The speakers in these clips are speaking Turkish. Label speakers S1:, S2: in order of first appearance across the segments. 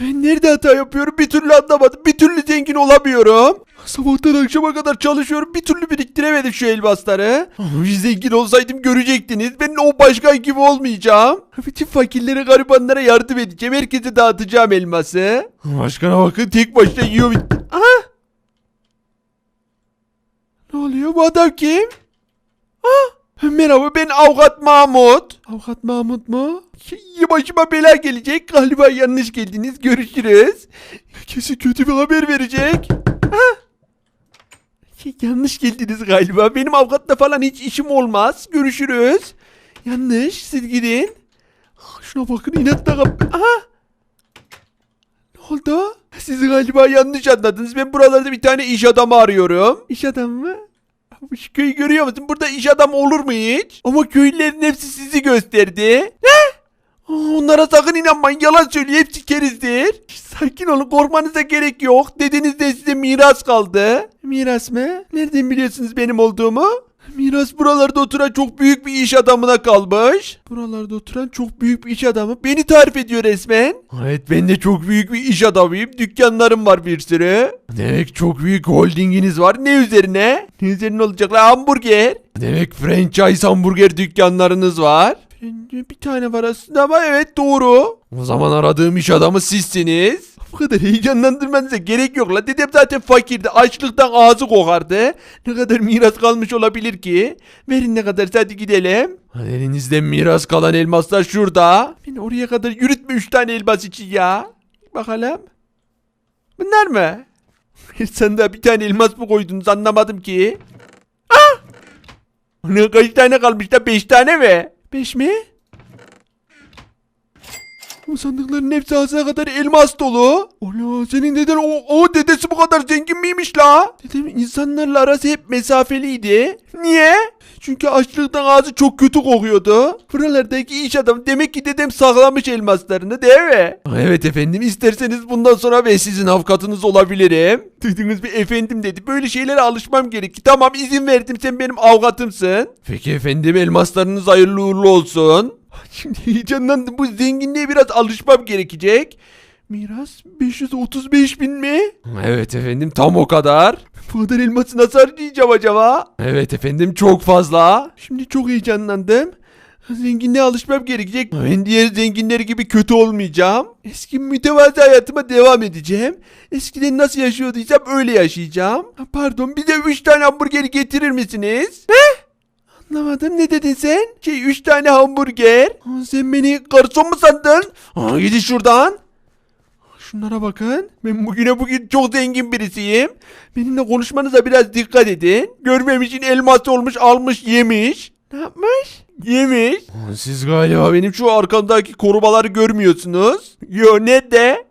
S1: Nerede hata yapıyorum bir türlü anlamadım. Bir türlü zengin olamıyorum. Sabahtan akşama kadar çalışıyorum. Bir türlü biriktiremedim şu Bir zengin olsaydım görecektiniz. Ben o başkan gibi olmayacağım. Bütün fakirlere garibanlara yardım edeceğim. Herkese dağıtacağım elması. Başkana bakın tek başına yiyor. Aha! Ne oluyor bu adam kim? Ah! Merhaba ben Avukat Mahmut. Avukat Mahmut mu? Başıma bela gelecek. Galiba yanlış geldiniz. Görüşürüz. Kesin kötü bir haber verecek. Ah! Yanlış geldiniz galiba. Benim avukatla falan hiç işim olmaz. Görüşürüz. Yanlış. Siz gidin. Ah, Şuna bakın inatla kap... Aha! Ne oldu? Siz galiba yanlış anladınız. Ben buralarda bir tane iş adamı arıyorum. İş adamı mı? Şu köyü görüyor musun? Burada iş adamı olur mu hiç? Ama köylülerin hepsi sizi gösterdi. Ne? Aa, Onlara sakın inanmayın. Yalan söylüyor. Hepsi kerizdir. Sakin olun. Korkmanıza gerek yok. Dedenizden size miras kaldı. Miras mı? Nereden biliyorsunuz benim olduğumu? Miras buralarda oturan çok büyük bir iş adamına kalmış. Buralarda oturan çok büyük bir iş adamı. Beni tarif ediyor resmen. Evet ben de çok büyük bir iş adamıyım. Dükkanlarım var bir sürü. Demek çok büyük holdinginiz var. Ne üzerine? Ne üzerine olacak la hamburger? Demek franchise hamburger dükkanlarınız var. Bir tane var aslında ama evet doğru. O zaman aradığım iş adamı sizsiniz. Bu kadar heyecanlandırmanıza gerek yok la. Dedem zaten fakirdi. Açlıktan ağzı kokardı. Ne kadar miras kalmış olabilir ki? Verin ne kadar hadi gidelim. Elinizde miras kalan elmaslar şurada. Beni oraya kadar yürütme 3 tane elmas için ya. Bakalım. Bunlar mı? Sen de bir tane elmas mı koydunuz anlamadım ki. Ah! Kaç tane kalmış da 5 tane mi? 5 mi? Bu sandıkların hepsi ağzına kadar elmas dolu. Ola senin deden o, o dedesi bu kadar zengin miymiş la? Dedem insanlarla arası hep mesafeliydi. Niye? Çünkü açlıktan ağzı çok kötü kokuyordu. Buralardaki iş adamı demek ki dedem saklamış elmaslarını değil mi? Evet efendim isterseniz bundan sonra ben sizin avukatınız olabilirim. Duydunuz bir efendim dedi. Böyle şeylere alışmam gerekti. Tamam izin verdim sen benim avukatımsın. Peki efendim elmaslarınız hayırlı uğurlu olsun. Şimdi heyecanlandım. Bu zenginliğe biraz alışmam gerekecek. Miras 535 bin mi? Evet efendim tam o kadar. Bu kadar elması nasıl harcayacağım acaba? Evet efendim çok fazla. Şimdi çok heyecanlandım. Zenginliğe alışmam gerekecek. Ben diğer zenginler gibi kötü olmayacağım. Eski mütevazı hayatıma devam edeceğim. Eskiden nasıl yaşıyorduysam öyle yaşayacağım. Pardon bize 3 tane hamburger getirir misiniz? Ne? Anlamadım ne dedin sen? Şey 3 tane hamburger. Aa, Sen beni garson mu sandın? Aa, gidin şuradan. Şunlara bakın. Ben bugüne bugün çok zengin birisiyim. Benimle konuşmanıza biraz dikkat edin. Görmemişin elması olmuş almış yemiş. Ne yapmış? Yemiş. Siz galiba benim şu arkamdaki korumaları görmüyorsunuz. Yo ne de?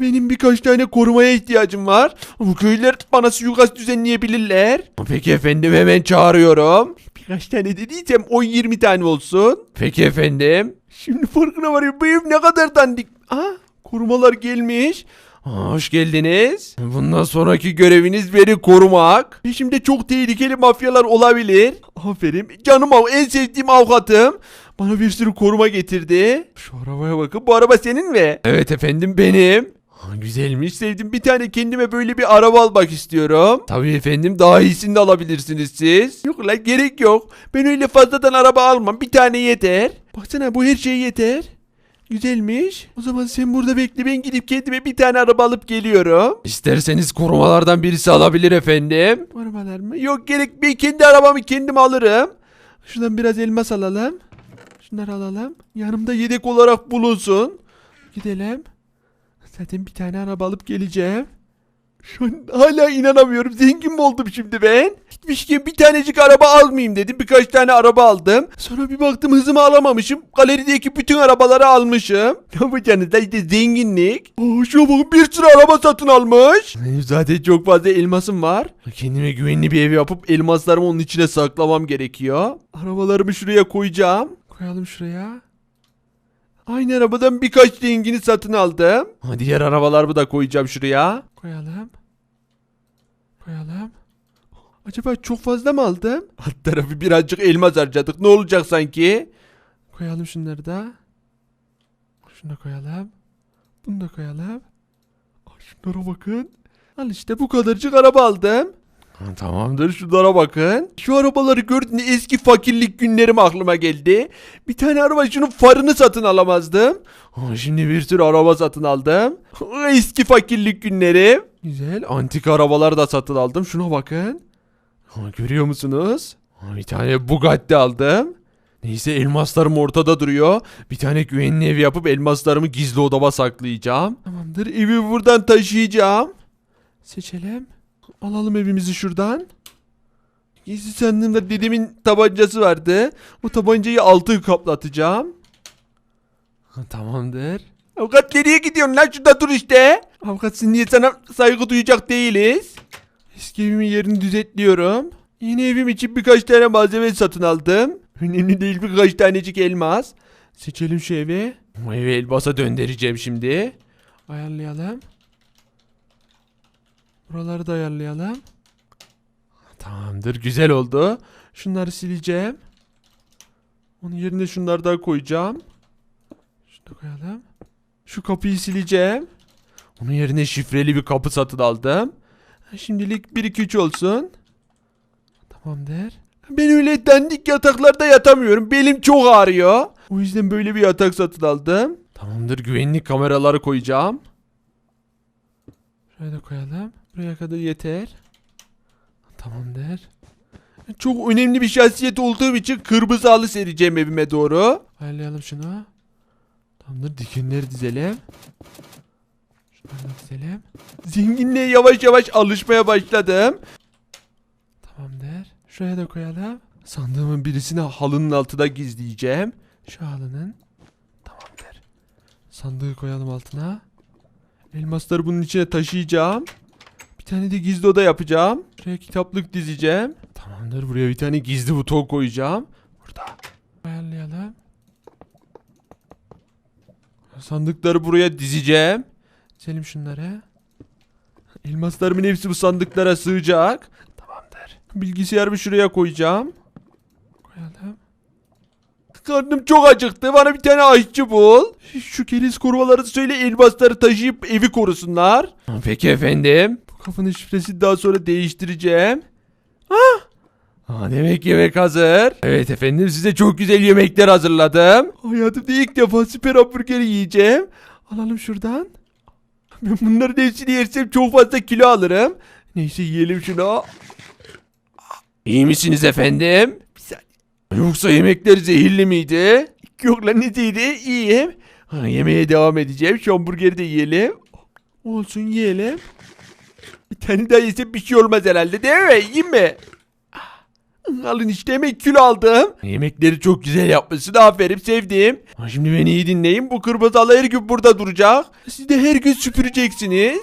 S1: Benim birkaç tane korumaya ihtiyacım var. Bu köylüler bana suikast düzenleyebilirler. Peki efendim hemen çağırıyorum. Birkaç tane dediysem 10-20 tane olsun. Peki efendim. Şimdi farkına varıyorum bu ev ne kadar dandik. Aa, korumalar gelmiş. Hoş geldiniz. Bundan sonraki göreviniz beni korumak. Peşimde çok tehlikeli mafyalar olabilir. Aferin. Canım av en sevdiğim avukatım. Bana bir sürü koruma getirdi. Şu arabaya bakın. Bu araba senin mi? Evet efendim benim. Güzelmiş sevdim. Bir tane kendime böyle bir araba almak istiyorum. Tabii efendim daha iyisini de alabilirsiniz siz. Yok lan gerek yok. Ben öyle fazladan araba almam. Bir tane yeter. Baksana bu her şey yeter. Güzelmiş. O zaman sen burada bekle ben gidip kendime bir tane araba alıp geliyorum. İsterseniz korumalardan birisi alabilir efendim. Arabalar mı? Yok gerek ben kendi arabamı kendim alırım. Şuradan biraz elmas alalım. Şunları alalım. Yanımda yedek olarak bulunsun. Gidelim. Zaten bir tane araba alıp geleceğim. Şu an hala inanamıyorum. Zengin mi oldum şimdi ben? Gitmişken bir tanecik araba almayayım dedim. Birkaç tane araba aldım. Sonra bir baktım hızımı alamamışım. Galerideki bütün arabaları almışım. Ne yapacaksınız da işte zenginlik. Aa, şuna bakın bir sürü araba satın almış. Benim zaten çok fazla elmasım var. Kendime güvenli bir ev yapıp elmaslarımı onun içine saklamam gerekiyor. Arabalarımı şuraya koyacağım. Koyalım şuraya. Aynı arabadan birkaç zengini satın aldım. Ha, Diğer arabalarımı da koyacağım şuraya. Koyalım. Koyalım. Acaba çok fazla mı aldım? Alt tarafı birazcık elmas harcadık. Ne olacak sanki? Koyalım şunları da. Şunu da koyalım. Bunu da koyalım. Şunlara bakın. Al işte bu kadarcık araba aldım. Tamamdır şunlara bakın. Şu arabaları gördüğünde eski fakirlik günlerim aklıma geldi. Bir tane araba şunun farını satın alamazdım. Şimdi bir sürü araba satın aldım. Eski fakirlik günlerim. Güzel antik arabalar da satın aldım. Şuna bakın. Görüyor musunuz? Bir tane Bugatti aldım. Neyse elmaslarım ortada duruyor. Bir tane güvenli ev yapıp elmaslarımı gizli odama saklayacağım. Tamamdır evi buradan taşıyacağım. Seçelim. Alalım evimizi şuradan. Gizli sandığımda dedemin tabancası vardı. O tabancayı altı kaplatacağım. Tamamdır. Avukat nereye gidiyorsun lan? Şurada dur işte. Avukat sen niye sana saygı duyacak değiliz? Eski evimin yerini düzeltliyorum. Yeni evim için birkaç tane malzeme satın aldım. Önemli değil birkaç tanecik elmas. Seçelim şu evi. Bu evi elmasa döndüreceğim şimdi. Ayarlayalım. Buraları da ayarlayalım. Tamamdır güzel oldu. Şunları sileceğim. Onun yerine şunları da koyacağım. Şunu da koyalım. Şu kapıyı sileceğim. Onun yerine şifreli bir kapı satın aldım. Şimdilik 1-2-3 olsun. Tamamdır. Ben öyle dandik yataklarda yatamıyorum. Belim çok ağrıyor. O yüzden böyle bir yatak satın aldım. Tamamdır güvenlik kameraları koyacağım. Da koyalım. Buraya kadar yeter. Tamamdır. Çok önemli bir şahsiyet olduğum için kırmızı halı sereceğim evime doğru. Ayarlayalım şunu. Tamamdır dikenleri dizelim. Şunları dizelim. Zenginliğe yavaş yavaş alışmaya başladım. Tamamdır. Şuraya da koyalım. Sandığımın birisini halının altına gizleyeceğim. Şu halının. Tamamdır. Sandığı koyalım altına. Elmasları bunun içine taşıyacağım. Tane de gizli oda yapacağım. Buraya kitaplık dizeceğim. Tamamdır. Buraya bir tane gizli buton koyacağım. Burada. Ayarlayalım. Sandıkları buraya dizeceğim. Dizelim şunları. Elmaslarımın hepsi bu sandıklara sığacak. Tamamdır. Bilgisayarımı şuraya koyacağım. Koyalım. Karnım çok acıktı. Bana bir tane aşçı bul. Şu keriz korumaları söyle elmasları taşıyıp evi korusunlar. Peki efendim. Kafanın şifresini daha sonra değiştireceğim. Ah! Aa, demek yemek hazır. Evet efendim size çok güzel yemekler hazırladım. Hayatımda ilk defa süper hamburger yiyeceğim. Alalım şuradan. Ben bunların hepsini yersem çok fazla kilo alırım. Neyse yiyelim şunu. İyi misiniz efendim? Bir saniye. Yoksa yemekler zehirli miydi? Yok lan ne zehri? İyiyim. Ha, yemeğe devam edeceğim. Şu hamburgeri de yiyelim. Olsun yiyelim. Bir tane daha yesem bir şey olmaz herhalde değil mi? Yiyeyim mi? Alın işte yemek kilo aldım. Yemekleri çok güzel yapmışsın. Aferin sevdim. Şimdi beni iyi dinleyin. Bu kırmızı halı her gün burada duracak. Siz de her gün süpüreceksiniz.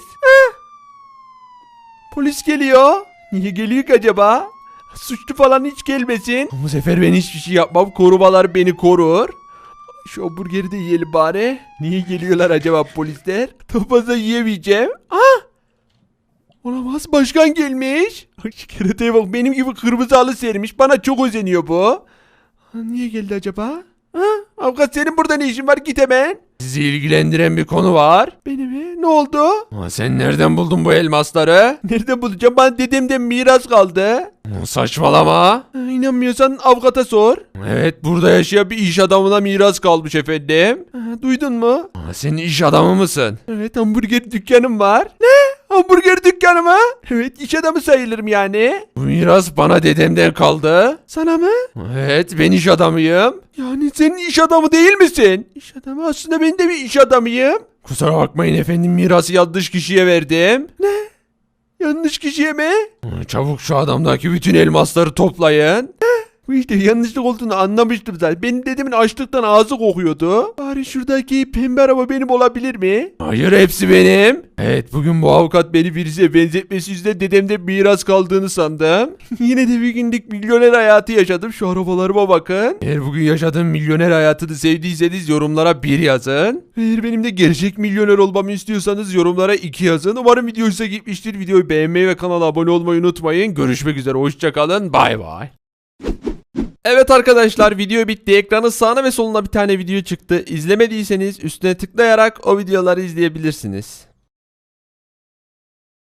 S1: Polis geliyor. Niye geliyor ki acaba? Suçlu falan hiç gelmesin. Bu sefer ben hiçbir şey yapmam. Korumalar beni korur. Şu hamburgeri de yiyelim bari. Niye geliyorlar acaba polisler? Fazla yiyemeyeceğim. Ah! Olamaz başkan gelmiş. Kereteye bak benim gibi kırmızı halı sermiş. Bana çok özeniyor bu. Ha, Niye geldi acaba? Ha? Avukat senin burada ne işin var git hemen. Sizi ilgilendiren bir konu var. Beni mi? Ne oldu? sen nereden buldun bu elmasları? Nereden bulacağım? Bana dedemden miras kaldı. Saçmalama. İnanmıyorsan avukata sor. Evet burada yaşayan bir iş adamına miras kalmış efendim. duydun mu? sen iş adamı mısın? Evet hamburger dükkanım var. Ne? Hamburger dükkanı mı? Evet iş adamı sayılırım yani. Bu miras bana dedemden kaldı. Sana mı? Evet ben iş adamıyım. Yani sen iş adamı değil misin? İş adamı aslında ben de bir iş adamıyım. Kusura bakmayın efendim mirası yanlış kişiye verdim. Ne? Yanlış kişiye mi? Çabuk şu adamdaki bütün elmasları toplayın. Bu işte yanlışlık olduğunu anlamıştım zaten. Benim dedemin açlıktan ağzı kokuyordu. Bari şuradaki pembe araba benim olabilir mi? Hayır hepsi benim. Evet bugün bu avukat beni birisiyle benzetmesi yüzünden dedemde miras kaldığını sandım. Yine de bir günlük milyoner hayatı yaşadım. Şu arabalarıma bakın. Eğer bugün yaşadığım milyoner hayatını sevdiyseniz yorumlara bir yazın. Eğer benim de gerçek milyoner olmamı istiyorsanız yorumlara iki yazın. Umarım video size gitmiştir. Videoyu beğenmeyi ve kanala abone olmayı unutmayın. Görüşmek üzere. Hoşçakalın. Bay bay. Evet arkadaşlar video bitti. Ekranın sağına ve soluna bir tane video çıktı. İzlemediyseniz üstüne tıklayarak o videoları izleyebilirsiniz.